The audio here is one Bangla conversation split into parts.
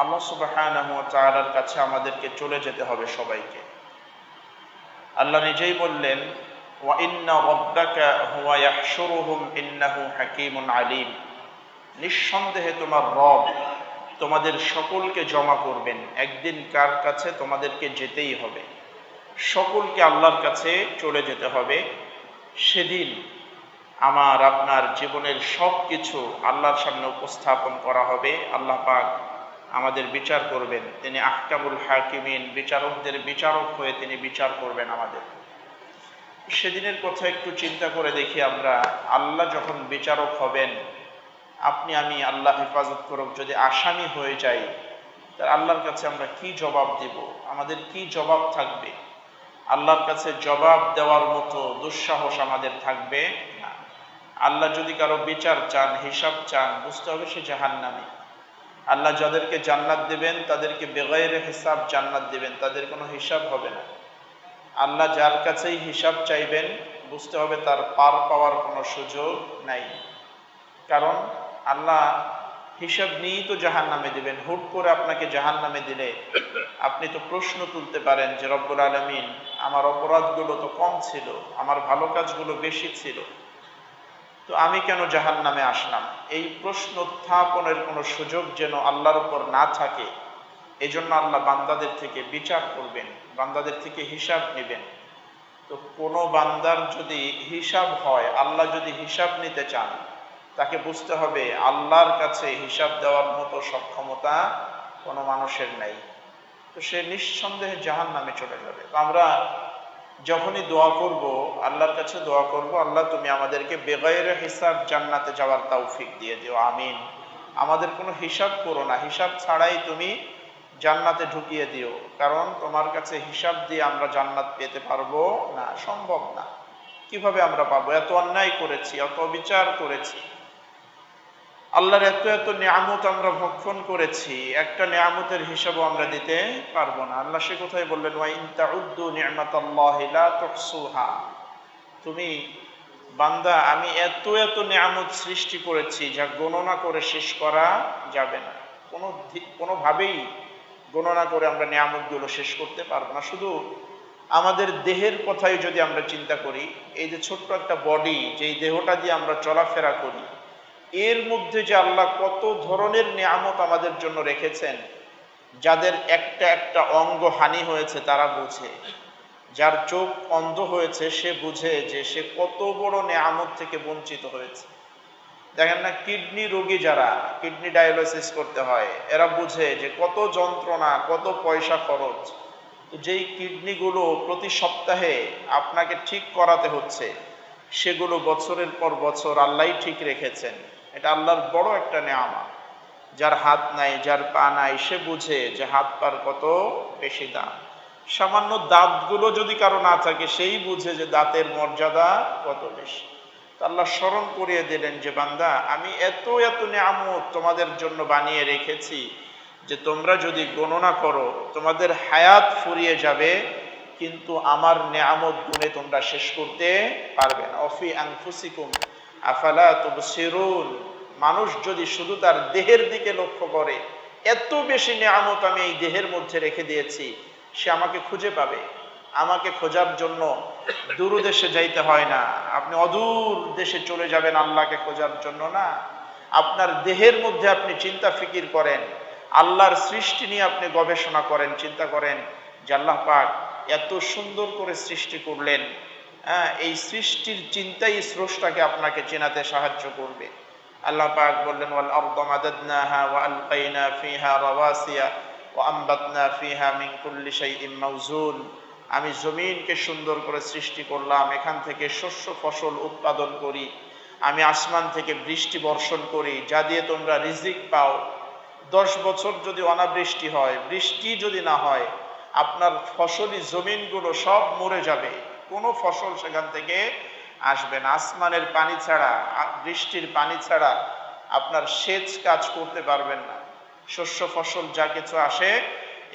আল্লাহ তাআলার কাছে আমাদেরকে চলে যেতে হবে সবাইকে। আল্লাহ নিজেই বললেন নিঃসন্দেহে তোমার রব তোমাদের সকলকে জমা করবেন। একদিন কার কাছে? তোমাদেরকে যেতেই হবে। সকলকে আল্লাহর কাছে চলে যেতে হবে। সেদিন আমার আপনার জীবনের সব কিছু আল্লাহর সামনে উপস্থাপন করা হবে। আল্লাহ পাক আমাদের বিচার করবেন। তিনি আহকামুল হাকিমিন, বিচারকদের বিচারক হয়ে তিনি বিচার করবেন আমাদের। সেদিনের কথা একটু চিন্তা করে দেখি আমরা। আল্লাহ যখন বিচারক হবেন, আপনি, আমি আল্লাহ হেফাজত করুক, যদি আসামি হয়ে যাই, তার আল্লাহর কাছে আমরা কি জবাব দেব? আমাদের কি জবাব থাকবে? আল্লাহর কাছে জবাব দেওয়ার মতো দুঃসাহস আমাদের থাকবে না। আল্লাহ যদি কারও বিচার চান, হিসাব চান, বুঝতে হবে সে জাহান নামে আল্লাহ যাদেরকে জান্নাত দেবেন, তাদেরকে বেগাইরে হিসাব জান্নাত দেবেন। তাদের কোনো হিসাব হবে না। আল্লাহ যার কাছেই হিসাব চাইবেন, বুঝতে হবে তার পার পাওয়ার কোনো সুযোগ নাই। কারণ আল্লাহ হিসাব নিয়েই তো জাহান নামে দিবেন। হুট করে আপনাকে জাহান নামে দিলে আপনি তো প্রশ্ন তুলতে পারেন যে রব্বুল আলমিন, আমার অপরাধগুলো তো কম ছিল, আমার ভালো কাজগুলো বেশি ছিল। তো আমি কেন জাহান নামে আসলাম? এই প্রশ্ন উত্থাপনের কোনো সুযোগ যেন আল্লাহর উপর না থাকে এই জন্য আল্লাহ বান্দাদের থেকে বিচার করবেন, বান্দাদের থেকে হিসাব নেবেন। তো কোনো বান্দার যদি হিসাব হয়, আল্লাহ যদি হিসাব নিতে চান, তাকে বুঝতে হবে আল্লাহর কাছে হিসাব দেওয়ার মতো সক্ষমতা কোনো মানুষের নাই। তো সে নিঃসন্দেহে জাহান নামে চলে যাবে। তো আমরা যখনই দোয়া করব, আল্লাহর কাছে দোয়া করব, আল্লাহ তুমি আমাদেরকে বেগাইর হিসাব জান্নাতে যাওয়ার তৌফিক দিয়ে দিও, আমিন। আমাদের কোনো হিসাব করো না, হিসাব ছাড়াই তুমি জান্নাতে ঢুকিয়ে দিও, কারণ তোমার কাছে হিসাব দিয়ে আমরা জান্নাত পেতে পারব না, সম্ভব না। কীভাবে আমরা পাবো? এত অন্যায় করেছি এত বিচার করেছি। আল্লাহর এত এত নিয়ামত আমরা ভক্ষণ করেছি, একটা নিয়ামতের হিসাবও আমরা দিতে পারব না। আল্লাহ সে কোথায় বললেন, ওয়া ইন তাউদ্দু নি'মাতাল্লাহি লা তুহসুহা তুমি, বান্দা, আমি এত এত নিয়ামত সৃষ্টি করেছি, যা গণনা করে শেষ করা যাবে না। কোনো কোনোভাবেই গণনা করে আমরা নিয়ামতগুলো শেষ করতে পারব না। শুধু আমাদের দেহের কথাই যদি আমরা চিন্তা করি, এই যে ছোট্ট একটা বডি, যেই দেহটা দিয়ে আমরা চলাফেরা করি এর মধ্যে যে আল্লাহ কত ধরনের নিয়ামত আমাদের জন্য রেখেছেন, যাদের একটা একটা অঙ্গ হানি হয়েছে তারা বুঝে। যার চোখ অন্ধ হয়েছে সে বুঝে যে সে কত বড় নিয়ামত থেকে বঞ্চিত হয়েছে। দেখেন না, কিডনি রোগী যারা, কিডনি ডায়ালিসিস করতে হয়, এরা বুঝে যে কত যন্ত্রণা, কত পয়সা খরচ। যেই কিডনিগুলো প্রতি সপ্তাহে আপনাকে ঠিক করাতে হচ্ছে, সেগুলো বছরের পর বছর আল্লাহ ঠিক রেখেছেন। এটা আল্লাহর বড় একটা নেয়ামা যার হাত নাই, যার পা নাই, সে বুঝে যে হাত পার কত বেশি দাম। সামান্য দাঁতগুলো যদি কারও না থাকে, সেই বুঝে যে দাঁতের মর্যাদা কত বেশি। আল্লাহ স্মরণ করিয়ে দিলেন যে, বান্দা, আমি এত এত নিয়ামত তোমাদের জন্য বানিয়ে রেখেছি যে তোমরা যদি গণনা করো, তোমাদের হায়াত ফুরিয়ে যাবে, কিন্তু আমার নিয়ামত গুণে তোমরা শেষ করতে পারবে না। অফি আংফুসিকুম মানুষ যদি শুধু তার দেহের দিকে লক্ষ্য করে, এত বেশি নিয়ামত আমি এই দেহের মধ্যে রেখে দিয়েছি, সে আমাকে খুঁজে পাবে। আমাকে খোঁজার জন্য দূর দেশে যাইতে হয় না। আপনি অদূর দেশে চলে যাবেন আল্লাহকে খোঁজার জন্য না। আপনার দেহের মধ্যে আপনি চিন্তা ফিকির করেন, আল্লাহর সৃষ্টি নিয়ে আপনি গবেষণা করেন, চিন্তা করেন যে আল্লাহ পাক এত সুন্দর করে সৃষ্টি করলেন। এই সৃষ্টির চিন্তাই স্রষ্টাকে আপনাকে চেনাতে সাহায্য করবে। আল্লাহ পাক বললেন, ওয়াল আরদা মাদাদনাহা ওয়া আলকাইনা ফিহা রাওয়াসিয়া ওয়া আমবাতনা ফিহা মিন কুল্লি শাইইন মাওজুন আমি জমিনকে সুন্দর করে সৃষ্টি করলাম, এখান থেকে শস্য ফসল উৎপাদন করি। আমি আসমান থেকে বৃষ্টি বর্ষণ করি, যা দিয়ে তোমরা রিজিক পাও। দশ বছর যদি অনাবৃষ্টি হয়, বৃষ্টি যদি না হয়, আপনার ফসলি জমিনগুলো সব মরে যাবে। কোনো ফসল সেখান থেকে আসবে না। আসমানের পানি ছাড়া, বৃষ্টির পানি ছাড়া আপনার সেচ কাজ করতে পারবেন না। শস্য ফসল যা কিছু আসে,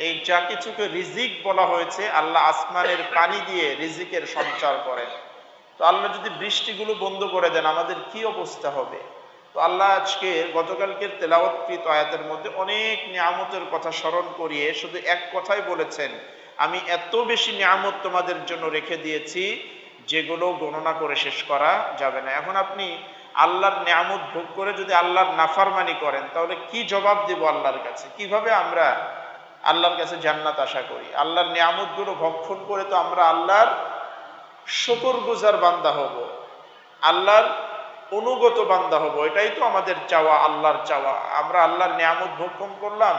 এই যা কিছুকে রিজিক বলা হয়েছে, আল্লাহ আসমানের পানি দিয়ে রিজিকের সঞ্চার করেন। তো আল্লাহ যদি বৃষ্টিগুলো বন্ধ করে দেন, আমাদের কি অবস্থা হবে? তো আল্লাহ আজকে গতকালকের তেলাওয়াতকৃত আয়াতের মধ্যে অনেক নিয়ামতের কথা স্মরণ করিয়ে শুধু এক কথাই বলেছেন আমি এত বেশি নিয়ামত তোমাদের জন্য রেখে দিয়েছি, যেগুলো গণনা করে শেষ করা যাবে না। এখন আপনি আল্লাহর নিয়ামত ভোগ করে যদি আল্লাহর নাফারমানি করেন, তাহলে কি জবাব দেব আল্লাহর কাছে? কীভাবে আমরা আল্লাহর কাছে জান্নাত আশা করি? আল্লাহর নিয়ামতগুলো ভক্ষণ করে তো আমরা আল্লাহর শকর গুজার বান্দা হব, আল্লাহর অনুগত বান্দা হব। এটাই তো আমাদের চাওয়া, আল্লাহর চাওয়া। আমরা আল্লাহর নিয়ামত ভক্ষণ করলাম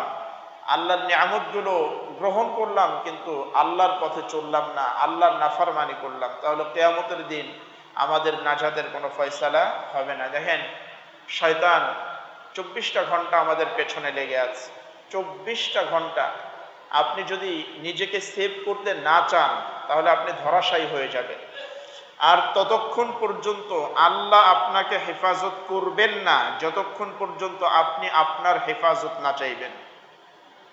আল্লাহর নিয়ামতগুলো গ্রহণ করলাম, কিন্তু আল্লাহর পথে চললাম না, আল্লাহর নাফারমানি করলাম। তাহলে কেয়ামতের দিন আমাদের নাজাদের কোনো ফয়সালা হবে না। দেখেন, শয়তান চব্বিশটা ঘণ্টা আমাদের পেছনে লেগে আছে। চব্বিশটা ঘণ্টা আপনি যদি নিজেকে সেভ করতে না চান, তাহলে আপনি ধরাশায়ী হয়ে যাবেন। আর ততক্ষণ পর্যন্ত আল্লাহ আপনাকে হেফাজত করবেন না, যতক্ষণ পর্যন্ত আপনি আপনার হেফাজত না চাইবেন।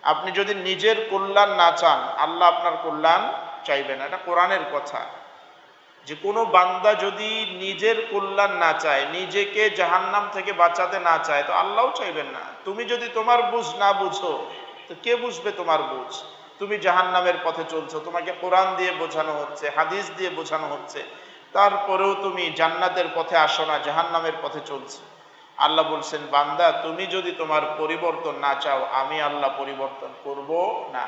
আপনি যদি নিজের কল্যাণ না চান, আল্লাহ আপনার কল্যাণ চাইবেন এটা কোরআনের কথা। যে কোনো বান্দা যদি নিজের কল্যাণ না চায়, নিজেকে জাহান্নাম থেকে বাঁচাতে না চায়, তো আল্লাহও চাইবেন না। তুমি যদি তোমার বুঝ না বুঝো, তো কে বুঝবে তোমার বুঝ? তুমি জাহান্নামের পথে চলছো, তোমাকে কোরআন দিয়ে বোঝানো হচ্ছে, হাদিস দিয়ে বোঝানো হচ্ছে। তারপরেও তুমি জান্নাতের পথে আসো না, জাহান্নামের পথে চলছো। আল্লাহ বলছেন, বান্দা, তুমি যদি তোমার পরিবর্তন না চাও, আমি আল্লাহ পরিবর্তন করব না।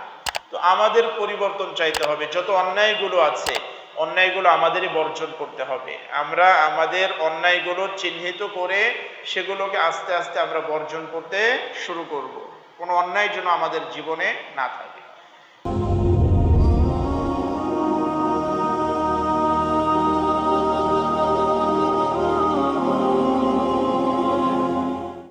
তো আমাদের পরিবর্তন চাইতে হবে, যত অন্যায়গুলো আছে, অন্যায়গুলো আমাদেরই বর্জন করতে হবে। আমরা আমাদের অন্যায়গুলো চিহ্নিত করে সেগুলোকে আস্তে আস্তে আমরা বর্জন করতে শুরু করব। কোনো অন্যায় যেন আমাদের জীবনে না থাকে।